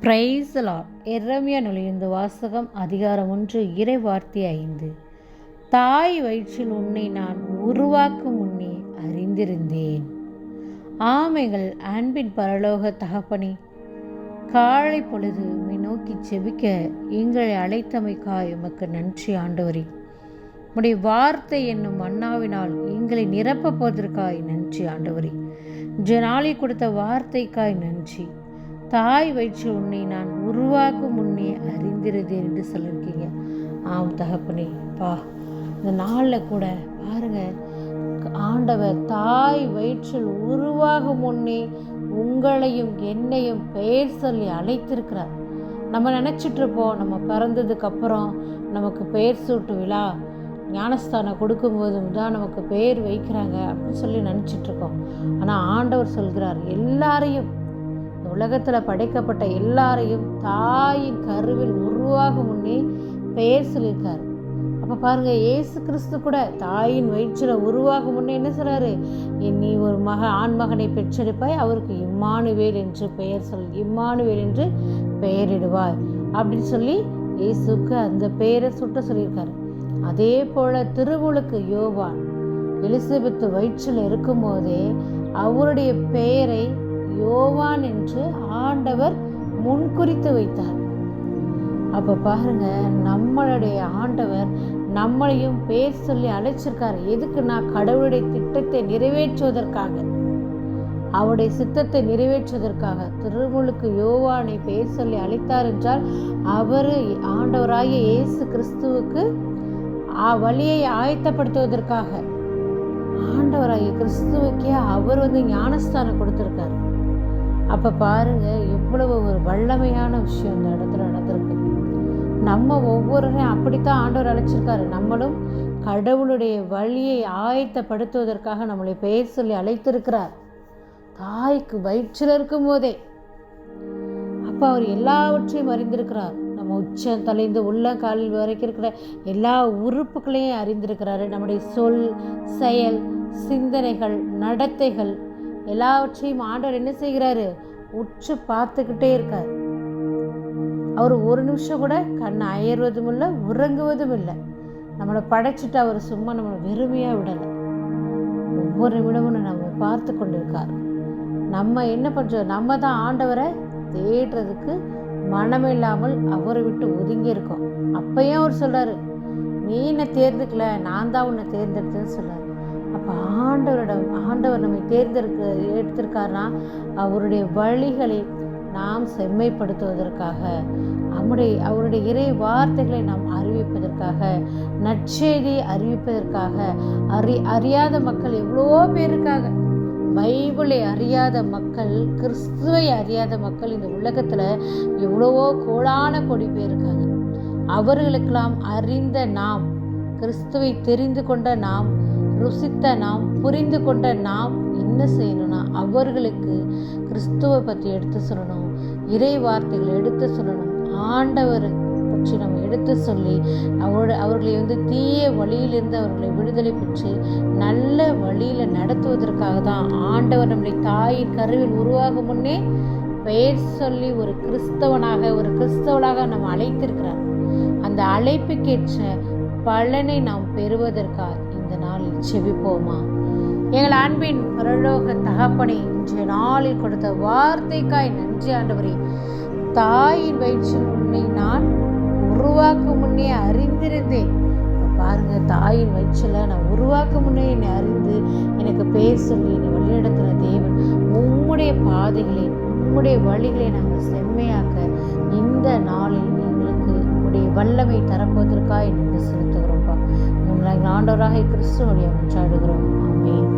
பிரைஸ்லா எர்ரமியா நுழைந்து வாசகம் அதிகாரம் ஒன்று இறை வார்த்தை ஐந்து. தாய் வயிற்றில் உன்னை நான் உருவாக்கும் முன்னே அறிந்திருந்தேன். ஆமைகள் அன்பின் பரலோக தகப்பனே காலை பொழுது உம்மை நோக்கி செபிக்க எங்களை அழைத்தமைக்காய் உமக்கு நன்றி ஆண்டவரே. உடைய வார்த்தை என்னும் அண்ணாவினால் எங்களை நிரப்பப் போவதற்காய் நன்றி ஆண்டவரே. ஜனாலி கொடுத்த வார்த்தைக்காய் நன்றி. தாய் வயிற்று உன்னை நான் உருவாக்கும் முன்னே அறிந்திருது என்று சொல்லியிருக்கீங்க. ஆம் தகப்பனே பா இந்த நாளில் கூட பாருங்க ஆண்டவர் தாய் வயிற்றில் உருவாகும் முன்னே உங்களையும் என்னையும் பெயர் சொல்லி அழைத்திருக்கிறார். நம்ம நினச்சிட்டு இருப்போம் நம்ம பிறந்ததுக்கப்புறம் நமக்கு பெயர் சூட்டு விழா ஞானஸ்தானம் கொடுக்கும்போதும் தான் நமக்கு பெயர் வைக்கிறாங்க அப்படின்னு சொல்லி நினச்சிட்ருக்கோம் ஆனால் ஆண்டவர் சொல்கிறார் எல்லாரையும் இந்த உலகத்தில் படைக்கப்பட்ட எல்லாரையும் தாயின் கருவில் உருவாகும் முன்னே பெயர் சொல்லியிருக்கார். அப்போ பாருங்க ஏசு கிறிஸ்து கூட தாயின் வயிற்றில் உருவாகும் முன்னே என்ன சொல்கிறாரு நீ ஒரு மக ஆண் மகனை பெற்றெடுப்பாய் அவருக்கு இம்மானுவேல் என்று பெயர் சொல் இம்மானுவேல் என்று பெயரிடுவார் அப்படின்னு சொல்லி இயேசுக்கு அந்த பெயரை சுட்ட சொல்லியிருக்காரு. அதே போல் திருவுளுக்கு யோவான் எலிசபெத்து வயிற்றில் இருக்கும்போதே அவருடைய பெயரை என்று ஆண்டவர் முன்குறித்து வைத்தார். அப்போ பாருங்க நம்மளுடைய ஆண்டவர் நம்மளையும் பேர் சொல்லி அழைச்சிருக்காரு. எதுக்குன்னா கடவுளுடைய திட்டத்தை நிறைவேற்றுவதற்காக? அவருடைய சித்தத்தை நிறைவேற்றுவதற்காக. திருமுழுக்கு யோவானை பேர் சொல்லி அழைத்தார் என்றால் அவர் ஆண்டவராகிய இயேசு கிறிஸ்துவுக்கு வழியை ஆயத்தப்படுத்துவதற்காக. ஆண்டவராகிய கிறிஸ்துவுக்கே அவர் வந்து ஞானஸ்தானம் கொடுத்துருக்காரு. அப்போ பாருங்க எவ்வளவு ஒரு வல்லமையான விஷயம் இந்த இடத்துல நடந்திருக்கு. நம்ம ஒவ்வொருவரையும் அப்படித்தான் ஆண்டவர் அழைச்சிருக்காரு. நம்மளும் கடவுளுடைய வழியை ஆயத்தப்படுத்துவதற்காக நம்மளை பெயர் சொல்லி அழைத்திருக்கிறார். தாய்க்கு வயிற்றில் இருக்கும் போதே அப்போ அவர் எல்லாவற்றையும் அறிந்திருக்கிறார். நம்ம உச்சம் தலைந்து உள்ள காலில் வரைக்கும் இருக்கிற எல்லா உறுப்புகளையும் அறிந்திருக்கிறாரு. நம்முடைய சொல் செயல் சிந்தனைகள் நடத்தைகள் எல்லாவற்றையும் ஆண்டவர் என்ன செய்கிறாரு? உற்று பார்த்துக்கிட்டே இருக்கார். அவர் ஒரு நிமிஷம் கூட கண்ணை அயர்வதும் இல்லை உறங்குவதும் இல்லை நம்மளை படைச்சிட்டு அவர் சும்மா நம்மளை வெறுமையாக விடலை. ஒவ்வொரு நிமிடமும் நம்ம பார்த்து கொண்டு இருக்கார் நம்ம என்ன பண்ணுறோம் நம்ம தான் ஆண்டவரை தேடுறதுக்கு மனமில்லாமல் அவரை விட்டு ஒதுங்கி இருக்கோம். அப்பயும் அவர் சொல்கிறாரு நீ என்னை தேர்ந்துக்கல நான் தான் உன்னை தேர்ந்தெடுத்தேன்னு சொல்கிறார் அப்போ ஆண்டவரிடம் ஆண்டவர் நம்மை தேர்ந்தெடுக்க எடுத்திருக்காருனா அவருடைய வழிகளை நாம் செம்மைப்படுத்துவதற்காக நம்முடைய அவருடைய இறை வார்த்தைகளை நாம் அறிவிப்பதற்காக நற்செய்தியை அறிவிப்பதற்காக அறி அறியாத மக்கள் எவ்வளவோ பேருக்காக பைபிளை அறியாத மக்கள் கிறிஸ்துவை அறியாத மக்கள் இந்த உலகத்தில் எவ்வளவோ கோடான கொடி பேர் இருக்காங்க. அவர்களுக்கெல்லாம் அறிந்த நாம் கிறிஸ்துவை தெரிந்து கொண்ட நாம் ருசித்த நாம் புரிந்து கொண்ட நாம் என்ன செய்யணும்னா அவர்களுக்கு கிறிஸ்துவை பற்றி எடுத்து சொல்லணும் இறை வார்த்தைகளை எடுத்து சொல்லணும் ஆண்டவர் பற்றி நம்ம எடுத்து சொல்லி அவரோட அவர்களை வந்து தீய வழியிலிருந்து அவர்களை விடுதலை பெற்று நல்ல வழியில் நடத்துவதற்காக தான் ஆண்டவர் நம்முடைய தாயின் கருவில் உருவாகும் முன்னே பெயர் சொல்லி ஒரு கிறிஸ்தவனாக ஒரு கிறிஸ்தவனாக நம்ம அழைத்திருக்கிறார். அந்த அழைப்புக்கேற்ற பலனை நாம் பெறுவதற்காக இந்த நாளில் செவிப்போமா எங்கள் அன்பின் பரலோக தகப்பனை இன்றைய நாளில் கொடுத்த வார்த்தைக்காய் நன்றி ஆண்டவரே. தாயின் வயிற்றில் உன்னை நான் உருவாக்கும் முன்னே அறிந்திருந்தேன். பாருங்க தாயின் வயிற்றில் நான் உருவாக்கும் முன்னே என்னை அறிந்து எனக்கு பேர் சொல்லி என்னை வழிநடத்துகிற தேவன். உம்முடைய பாதைகளை உம்முடைய வழிகளை நாங்கள் செம்மையாக்க இந்த நாளில் வல்லமை தரப்போவதற்காக என்று செலுத்துகிறோம்ப்பா உங்களை ஆண்டவராக கிறிஸ்துவனுடைய உற்றாடுகிறோம் ஆமேன்.